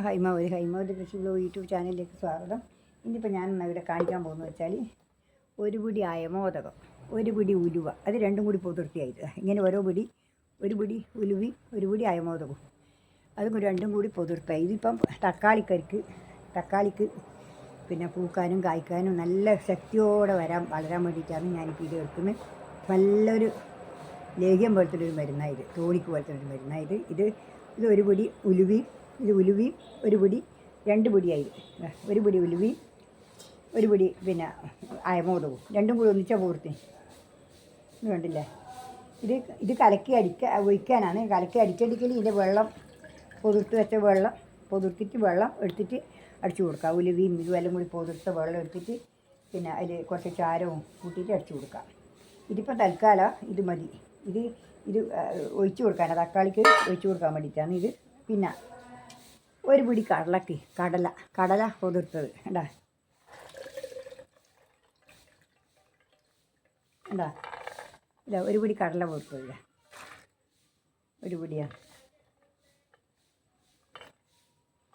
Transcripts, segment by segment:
ഹൈമ ഒരു ഹൈമ ഒരു കൃഷി ബ്ലോഗ് യൂട്യൂബ് ചാനലിലേക്ക് സ്വാഗതം. ഇന്നിപ്പോൾ ഞാൻ ഇവിടെ കാണിക്കാൻ പോകുന്നത് വെച്ചാൽ ഒരു പിടി അയമോദകം ഒരു പിടി ഉലുവ അത് രണ്ടും കൂടി പൊതിർത്തിയായിട്ട് ഇങ്ങനെ ഓരോ പിടി ഒരു പിടി ഉലുവി ഒരു പിടി അയമോദകവും അതും രണ്ടും കൂടി പൊതിർത്തായി ഇതിപ്പം തക്കാളിക്കരിക്ക് തക്കാളിക്ക് പിന്നെ പൂക്കാനും കായ്ക്കാനും നല്ല ശക്തിയോടെ വരാൻ വളരാൻ വേണ്ടിയിട്ടാണ് ഞാനിപ്പോൾ ഇത് എടുക്കുന്നത്. നല്ലൊരു ലേഹ്യം പോലത്തെ ഒരു മരുന്നായത് തോണിക്ക് പോലത്തെ ഒരു മരുന്നായത് ഇത് ഇത് ഒരു പിടി ഉലുവി ഇത് ഉലുവിയും ഒരു പിടി രണ്ട് പിടിയായി ഒരു പിടി ഉലുവിയും ഒരു പിടി പിന്നെ അയമോദവും രണ്ടും കൂടി ഒന്നിച്ചാൽ പൂർത്തി. ഇത് കണ്ടില്ലേ? ഇത് ഇത് കലക്കി അടിക്ക ഒഴിക്കാനാണ്. കലക്കി അടിച്ചടിക്കൽ ഇതിന്റെ വെള്ളം പൊതിർത്ത് വെച്ച വെള്ളം പൊതിർത്തിട്ട് വെള്ളം എടുത്തിട്ട് അടിച്ചു കൊടുക്കുക. ഉലുവിയും ഇതുമെല്ലാം കൂടി പൊതിർത്ത വെള്ളം എടുത്തിട്ട് പിന്നെ അതിൽ കുറച്ച് ചാരവും കൂട്ടിയിട്ട് അടിച്ചു കൊടുക്കുക. ഇതിപ്പോൾ തൽക്കാലം ഇത് മതി. ഇത് ഇത് ഒഴിച്ചു കൊടുക്കാനാണ് തക്കാളിക്ക് ഒഴിച്ചു കൊടുക്കാൻ വേണ്ടിയിട്ടാണ് ഇത്. പിന്നെ ഒരു പിടി കടലക്ക് കടല കടല കൊതിർത്തത് കണ്ടാ? കണ്ടാ? ഇല്ല ഒരു പിടി കടല ഇല്ല ഒരു പിടിയാ.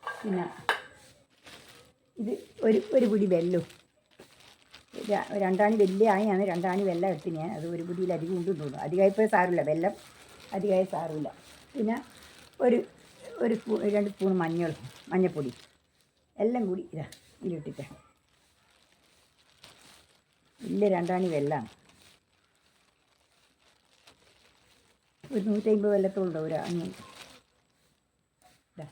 പിന്നെ ഇത് ഒരു ഒരു പിടി വെല്ലും. രണ്ടാണി ഞാൻ രണ്ടാണി വെല്ലം ഞാൻ. അത് ഒരു പിടിയിൽ അധികം ഉണ്ടെന്ന് തോന്നുന്നു അധികമായപ്പോൾ സാരമില്ല. വെല്ലം അധികമായി സാരമില്ല. പിന്നെ ഒരു ഒരു സ്പൂൺ രണ്ട് സ്പൂൺ മഞ്ഞൾ മഞ്ഞൾപ്പൊടി എല്ലാം കൂടി ഇതാ ഇതിലിട്ടിട്ട് ഇല്ല രണ്ടാണി വെല്ലാം ഒരു നൂറ്റമ്പത് വെല്ലത്തോളുണ്ട് ഒരു അഞ്ഞൂറ് ഇതാ.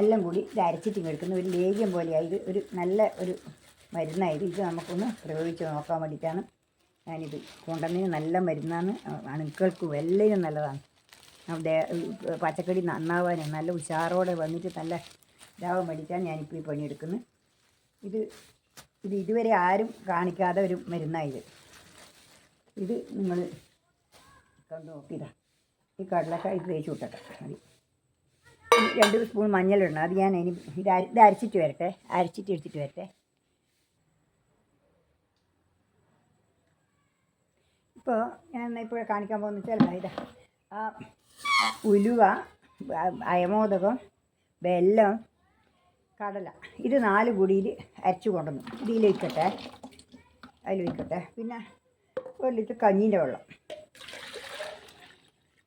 എല്ലാം കൂടി ഇത് അരച്ചിട്ട് എടുക്കുന്ന. ഒരു ലേഹ്യം പോലെയായി. ഇത് ഒരു നല്ല ഒരു മരുന്നായത് ഇത് നമുക്കൊന്ന് പ്രയോഗിച്ച് നോക്കാൻ വേണ്ടിയിട്ടാണ് ഞാനിത് കൊണ്ടുവന്നതിന് നല്ല മരുന്നാണ്. അണുക്കൾക്കും എല്ലാവരും നല്ലതാണ്. പച്ചക്കറി നന്നാവാനും നല്ല ഉഷാറോടെ വന്നിട്ട് നല്ല ഇതാവാൻ വേണ്ടിയിട്ടാണ് ഞാനിപ്പോൾ ഈ പണിയെടുക്കുന്നത്. ഇത് ഇത് ഇതുവരെ ആരും കാണിക്കാതെ ഒരു മരുന്നായത് ഇത്. നിങ്ങൾ കണ്ടു നോക്കിയതാ. ഈ കടലക്കായ ഇത് തേച്ച് വിട്ടട്ടെ രണ്ട് സ്പൂൺ മഞ്ഞളിടണം. അത് ഞാൻ ഇനി ഇത് അരി ഇത് അരച്ചിട്ട് വരട്ടെ. അരച്ചിട്ട് എടുത്തിട്ട് വരട്ടെ. ഇപ്പോൾ ഞാൻ ഇപ്പോൾ കാണിക്കാൻ പോകുന്ന വെച്ചാൽ ഇതാ. ആ ഉലുവ അയമോദകം വെല്ലം കടല. ഇത് നാല് കൂടിയിൽ അരച്ചു കൊണ്ടുവന്നു. അതിൽ വയ്ക്കട്ടെ പിന്നെ ഒരു ലിറ്റർ കഞ്ഞീന്റെ വെള്ളം.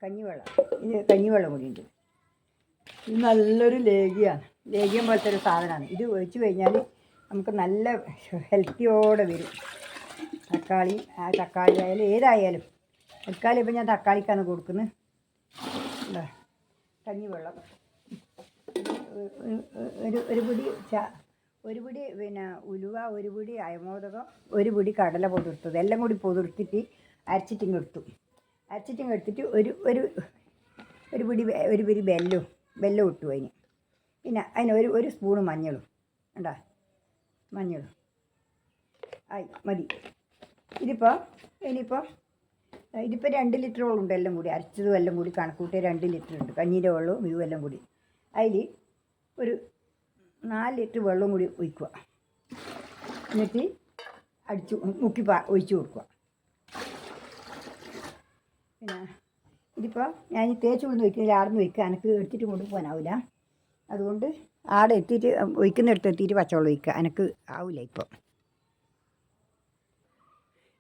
കഞ്ഞിവെള്ളം. ഇത് കഞ്ഞിവെള്ളം ഉണ്ട് ഇത് നല്ലൊരു ലേഖ്യമാണ് ലേഖ്യം പോലത്തെ ഒരു സാധനമാണ് ഇത് ഒഴിച്ച് കഴിഞ്ഞാൽ നമുക്ക് നല്ല ഹെൽത്തിയോടെ വരും. തക്കാളി ആ തക്കാളി ആയാലും ഏതായാലും. തക്കാളി ഇപ്പം ഞാൻ തക്കാളിക്കാണ് കൊടുക്കുന്നത്. ഇതാ, കഞ്ഞിവെള്ളം. ഒരു- ഒരു പിടി ച ഒരു പിടി പിന്നെ ഉലുവ ഒരു പിടി അയമോദകം ഒരു പിടി കടല പൊതിർത്തത് എല്ലാം കൂടി പൊതിർത്തിട്ട് അരച്ചിട്ടിങ് എടുത്തു അരച്ചിട്ടിങ് എടുത്തിട്ട് ഒരു ഒരു ഒരു പിടി ഒരു പിടി ബെല്ലും വെല്ലം ഇട്ടു അതിന്. പിന്നെ അതിന് ഒരു ഒരു സ്പൂണ് മഞ്ഞളും. ഉണ്ടോ മഞ്ഞളും. ആയി മതി. ഇതിപ്പോൾ ഇനിയിപ്പോൾ ഇതിപ്പോൾ രണ്ട് ലിറ്ററോളം ഉണ്ട് എല്ലാം കൂടി. അരച്ചതും എല്ലാം കൂടി കണക്കൂട്ടി രണ്ട് ലിറ്റർ ഉണ്ട്. കഞ്ഞീന്റെ വെള്ളവും ഇതും എല്ലാം കൂടി. അതിൽ ഒരു നാല് ലിറ്റർ വെള്ളം കൂടി ഒഴിക്കുക. എന്നിട്ട് അടിച്ചു മുക്കി പാ ഒഴിച്ചു കൊടുക്കുക. പിന്നെ ഇതിപ്പോൾ ഞാൻ ഈ തേച്ച് കൊണ്ട് വയ്ക്കുന്നില്ല ആടെ നിന്ന് വയ്ക്കുക എനിക്ക് എടുത്തിട്ട് കൊണ്ടുപോകാനാവില്ല അതുകൊണ്ട് ആടെ എത്തിയിട്ട് ഒഴിക്കുന്നിടത്ത് എത്തിയിട്ട് പച്ചവെള്ളം ഒഴിക്കുക. എനിക്ക് ആവില്ല ഇപ്പോൾ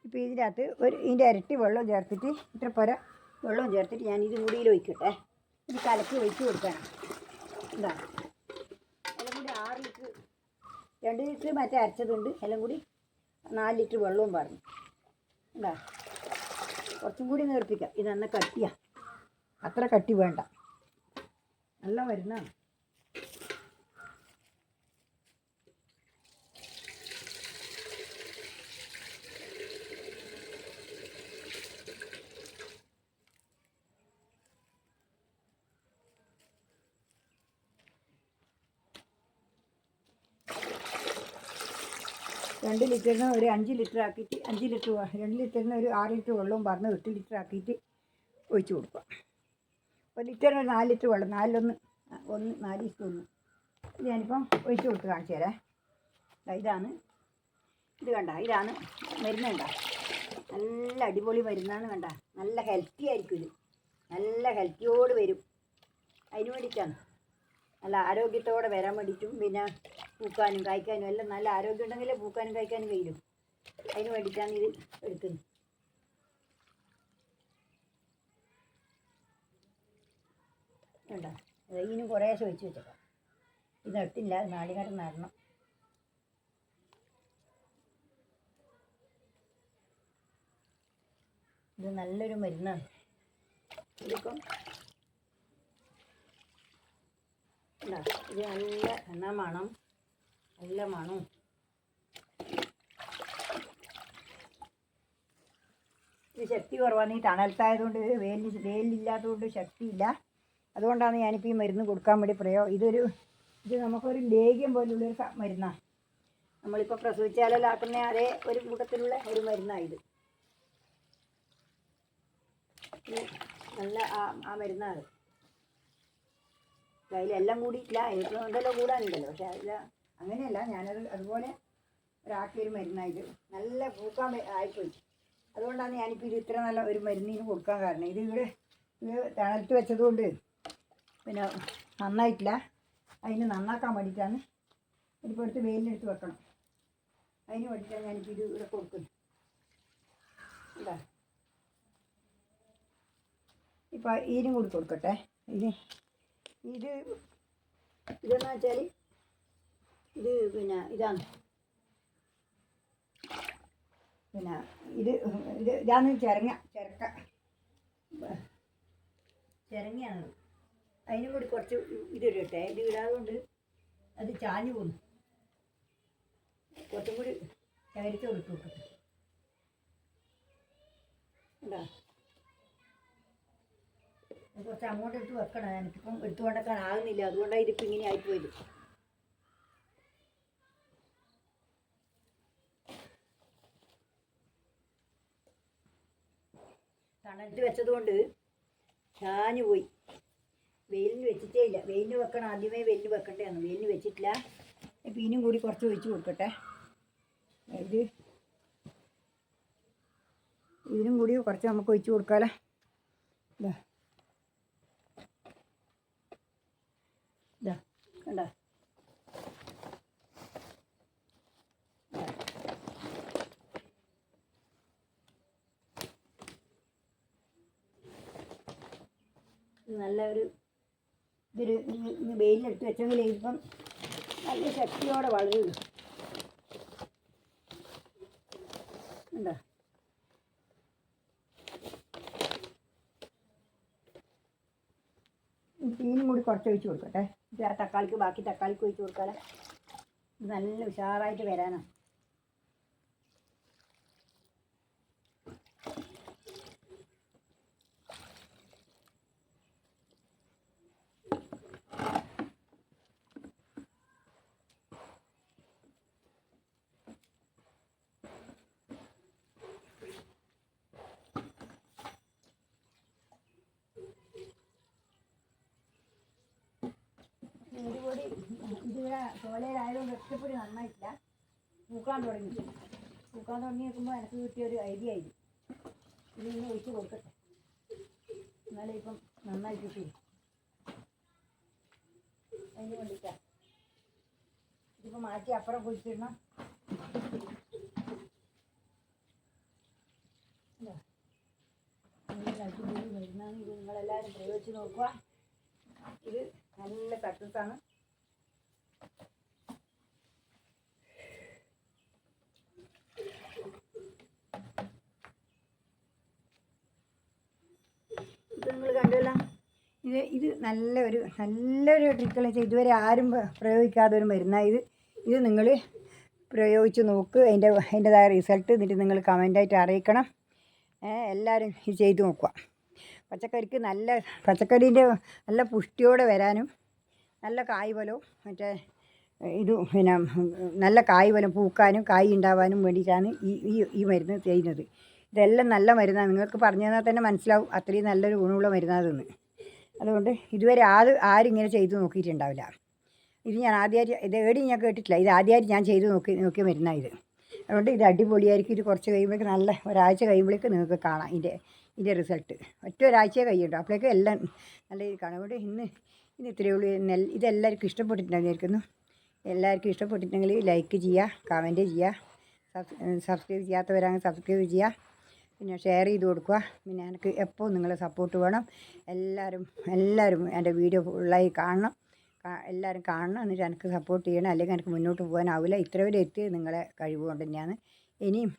ഇപ്പോൾ ഇതിനകത്ത് ഒരു ഇതിന്റെ ഇരട്ടി വെള്ളം ചേർത്തിട്ട് ഇത്ര പോര വെള്ളം ചേർത്തിട്ട് ഞാൻ ഇത് മുടിയിൽ ഒഴിക്കട്ടെ. ഇത് കലക്കി ഒഴിച്ചു കൊടുക്കണം. എന്താ എല്ലാം കൂടി ആറ് ലിറ്റർ രണ്ട് ലിറ്റർ മറ്റേ അരച്ചതുണ്ട്. എല്ലാം കൂടി നാല് ലിറ്റർ വെള്ളവും പറഞ്ഞു എന്താ കുറച്ചും കൂടി നേർപ്പിക്കാം. ഇത് നന്ന കട്ടിയാണ് അത്ര കട്ടി വേണ്ട. നല്ല മരുന്നാണ് രണ്ട് ലിറ്ററിന് ഒരു അഞ്ച് ലിറ്റർ ആക്കിയിട്ട് അഞ്ച് ലിറ്റർ രണ്ട് ലിറ്ററിന് ഒരു ആറ് ലിറ്റർ വെള്ളവും പറഞ്ഞ് എട്ട് ലിറ്റർ ആക്കിയിട്ട് ഒഴിച്ച് കൊടുക്കുക. ഒരു ലിറ്ററിന് ഒരു നാല് ലിറ്റർ വെള്ളം നാലിലൊന്ന് ഒന്ന് നാല് ദിവസം ഇത് ഞാനിപ്പം ഒഴിച്ച് കൊടുത്ത് കാണിച്ചു തരാം. ഇതാണ്. ഇത് കണ്ട ഇതാണ് മരുന്ന് കണ്ട. നല്ല അടിപൊളി മരുന്നാണ് കണ്ട. നല്ല ഹെൽത്തി ആയിരിക്കും ഇത്. നല്ല ഹെൽത്തിയോട് വരും. അതിന് വേണ്ടിയിട്ടാണ്. നല്ല ആരോഗ്യത്തോടെ വരാൻ വേണ്ടിയിട്ടും പിന്നെ പൂക്കാനും കായ്ക്കാനും എല്ലാം നല്ല ആരോഗ്യം ഉണ്ടെങ്കിലേ പൂക്കാനും കായ്ക്കാനും കഴിയും അതിന് വേണ്ടിയിട്ടാണ് ഇത് എടുക്കുന്നത്. ഇതിനും കുറേ ചോദിച്ചു വെച്ചേക്കാം. ഇത് നട്ടില്ല നാളികേരം നടണം. ഇത് നല്ലൊരു മരുന്നാണ്. ഇതിപ്പം ഇതാ, ഇത് നല്ല എണ്ണ മണം നല്ല മണം ഇത് ശക്തി കുറവാണ്. ഈ തണലത്തായതുകൊണ്ട് വേലി വേലില്ലാത്തതുകൊണ്ട് ശക്തിയില്ല. അതുകൊണ്ടാണ് ഞാനിപ്പോൾ ഈ മരുന്ന് കൊടുക്കാൻ വേണ്ടി പ്രയോ ഇതൊരു ഇത് നമുക്കൊരു ലേഖ്യം പോലുള്ളൊരു മരുന്നാണ്. നമ്മളിപ്പോൾ പ്രസവിച്ചാലാക്കുന്ന അതേ ഒരു കൂട്ടത്തിലുള്ള ഒരു ഇത്. നല്ല ആ ആ മരുന്നാണ്. അതിലെല്ലാം കൂടിയിട്ടില്ല. എനിക്ക് എന്തെല്ലാം കൂടാനുണ്ടല്ലോ. പക്ഷെ അതിൽ അങ്ങനെയല്ല ഞാനത് അതുപോലെ ഒരാക്കിയൊരു മരുന്നായത് നല്ല പൂക്കാൻ ആയിപ്പോയി. അതുകൊണ്ടാണ് ഞാനിപ്പോൾ ഇത് ഇത്ര നല്ല ഒരു മരുന്നിന് കൊടുക്കാൻ കാരണം. ഇത് ഇവിടെ ഇത് തണലത്ത് വെച്ചതുകൊണ്ട് പിന്നെ നന്നായിട്ടില്ല. അതിന് നന്നാക്കാൻ വേണ്ടിയിട്ടാണ് ഇതിപ്പോൾ എടുത്ത് വെയിലിനെടുത്ത് വെക്കണം. അതിന് വേണ്ടിയിട്ടാണ് ഞാനിപ്പോൾ ഇത് ഇവിടെ കൊടുക്കുന്നത്. ഇതാ. ഇപ്പോൾ ഇതിനും കൂടി കൊടുക്കട്ടെ. ഇത് ഇത് ഇതെന്ന് വെച്ചാൽ ഇത് പിന്നെ ഇതാണ്. പിന്നെ ഇത് ഇത് ഇതാണ് ചിരങ്ങ ചിരക്ക. ചിരങ്ങയാണ്. അതിനും കൂടി കുറച്ച് ഇതിടട്ടെ ഇത് ഇടാതുകൊണ്ട് അത് ചാഞ്ഞു പോന്നു. കുറച്ചും കൂടി ചകരിച്ച് കൊടുത്തു നോക്കട്ടെ കുറച്ച് അങ്ങോട്ട് എടുത്ത് വെക്കണം. എനിക്കിപ്പം എടുത്തുകൊണ്ടൊക്കെ ആകുന്നില്ല അതുകൊണ്ടാണ് ഇതിപ്പോൾ ഇങ്ങനെ ആയിപ്പോയത്. തണലത്ത് വെച്ചതുകൊണ്ട് ചാഞ്ഞു പോയി. വെയിലിന് വെച്ചിട്ടേ ഇല്ല. വെയിലിന് വെക്കണം ആദ്യമേ വെയിലിന് വെക്കണ്ടേന്ന് വെയിലിന് വെച്ചിട്ടില്ല. ഇപ്പം ഇനിയും കൂടി കുറച്ച് ഒഴിച്ച് കൊടുക്കട്ടെ. ഇത് ഇതിനും കൂടി കുറച്ച് നമുക്ക് ഒഴിച്ച് കൊടുക്കാമല്ലോ ഇതാ ഇതാ കണ്ട? നല്ല ഒരു ഇതൊരു ഇന്ന് ഇനി വെയിലെടുത്ത് വെച്ചെങ്കിൽ ഇപ്പം നല്ല ശക്തിയോടെ വളരുള്ളൂ. ഉണ്ടോ? തീനും കൂടി കുറച്ച് ഒഴിച്ച് കൊടുക്കട്ടെ. ആ തക്കാളിക്ക് ബാക്കി തക്കാളിക്ക് ഒഴിച്ച് കൊടുക്കാതെ നല്ല ഉഷാറായിട്ട് വരാനാണ് ഒരു പൊടി ഇതിവിടെ ചോലയിലായതുകൊണ്ട് ഒറ്റപ്പൊടി നന്നായിട്ടില്ല. പൂക്കാൻ തുടങ്ങി. പൂക്കാൻ തുടങ്ങി നിൽക്കുമ്പോൾ എനിക്ക് കിട്ടിയ ഒരു ഐഡിയ ആയി. ഇത് ഇങ്ങനെ ഒഴിച്ച് കൊടുക്കട്ടെ. എന്നാലേ ഇപ്പം നന്നായി കിട്ടി. അതിന് വേണ്ടിയിട്ടാ ഇതിപ്പോൾ മാറ്റി അപ്പുറം കുഴിച്ചിടണം. അടിപൊളി മരുന്നാണ് ഇത് നിങ്ങളെല്ലാവരും പ്രയോഗിച്ച് നോക്കുക. ഇത് നല്ല സക്സസ് ആണ് ഇത് നിങ്ങൾ കണ്ടല്ലോ ഇത് ഇത് നല്ലൊരു നല്ലൊരു ട്രിക്കുകൾ ഇതുവരെ ആരും പ്രയോഗിക്കാതെ ഒരു മരുന്നാണ് ഇത്. ഇത് നിങ്ങൾ പ്രയോഗിച്ച് നോക്ക്. അതിന്റെ അതിന്റെതായ റിസൾട്ട് എന്നിട്ട് നിങ്ങൾ കമന്റായിട്ട് അറിയിക്കണം. എല്ലാവരും ഇത് ചെയ്ത് നോക്കുക. പച്ചക്കറിക്ക് നല്ല പച്ചക്കറീന്റെ നല്ല പുഷ്ടിയോടെ വരാനും നല്ല കായ് ഫലവും മറ്റേ ഇത് പിന്നെ നല്ല കായ് ഫലം പൂക്കാനും കായ് ഉണ്ടാവാനും വേണ്ടിയിട്ടാണ് ഈ ഈ ഈ മരുന്ന് ചെയ്യുന്നത്. ഇതെല്ലാം നല്ല മരുന്നാണ്. നിങ്ങൾക്ക് പറഞ്ഞു തന്നാൽ തന്നെ മനസ്സിലാവും അത്രയും നല്ലൊരു ഗുണമുള്ള മരുന്നാണ് അതുകൊണ്ട് ഇതുവരെ ആത് ആരും ഇങ്ങനെ ചെയ്തു നോക്കിയിട്ടുണ്ടാവില്ല. ഇത് ഞാൻ ആദ്യമായിട്ട് ഇത് ഏടി ഞാൻ കേട്ടിട്ടില്ല. ഇത് ആദ്യമായിട്ട് ഞാൻ ചെയ്തു നോക്കി നോക്കിയ മരുന്നാണ് ഇത്. അതുകൊണ്ട് ഇത് അടിപൊളിയായിരിക്കും. ഇത് കുറച്ച് കഴിയുമ്പോഴേക്ക് നല്ല ഒരാഴ്ച കഴിയുമ്പോഴേക്ക് നിങ്ങൾക്ക് കാണാം. ഇതിന്റെ ഇതിന്റെ റിസൾട്ട്. ഒറ്റ ഒരാഴ്ചയെ കഴിയുണ്ടോ അപ്പോഴേക്കും എല്ലാം നല്ല ഇത് കാണും. അതുകൊണ്ട് ഇന്ന് ഇന്ന് ഇത്രയേ ഉള്ളൂ. നെൽ- ഇതെല്ലാവർക്കും ഇഷ്ടപ്പെട്ടിട്ടുണ്ടായിരിക്കുന്നു എല്ലാവർക്കും ഇഷ്ടപ്പെട്ടിട്ടുണ്ടെങ്കിൽ ലൈക്ക് ചെയ്യുക കമന്റ് ചെയ്യുക സബ് സബ്സ്ക്രൈബ് ചെയ്യാത്തവരാണെങ്കിൽ സബ്സ്ക്രൈബ് ചെയ്യുക. പിന്നെ ഷെയർ ചെയ്ത് കൊടുക്കുക. പിന്നെ എനിക്ക് എപ്പോൾ നിങ്ങളെ സപ്പോർട്ട് വേണം. എല്ലാവരും എല്ലാവരും എന്റെ വീഡിയോ ഫുള്ളായി കാണണം. എല്ലാവരും കാണണം. എന്നിട്ട് എനിക്ക് സപ്പോർട്ട് ചെയ്യണം. അല്ലെങ്കിൽ എനിക്ക് മുന്നോട്ട് പോകാനാവില്ല. ഇത്ര വരെ എത്തി നിങ്ങളെ കഴിവ് കൊണ്ട് തന്നെയാണ്. ഇനിയും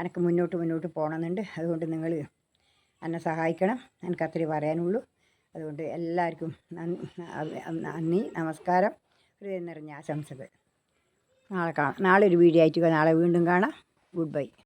എനിക്ക് മുന്നോട്ട് മുന്നോട്ട് പോകണമെന്നുണ്ട്. അതുകൊണ്ട് നിങ്ങൾ എന്നെ സഹായിക്കണം. എനിക്ക് അത്രേ പറയാനുള്ളൂ. അതുകൊണ്ട് എല്ലാവർക്കും നന്ദി നമസ്കാരം. ഹൃദയം നിറഞ്ഞ ആശംസകൾ. നാളെ കാണാം. നാളെ ഒരു വീഡിയോ ആയിട്ട് നാളെ വീണ്ടും കാണാം. Good bye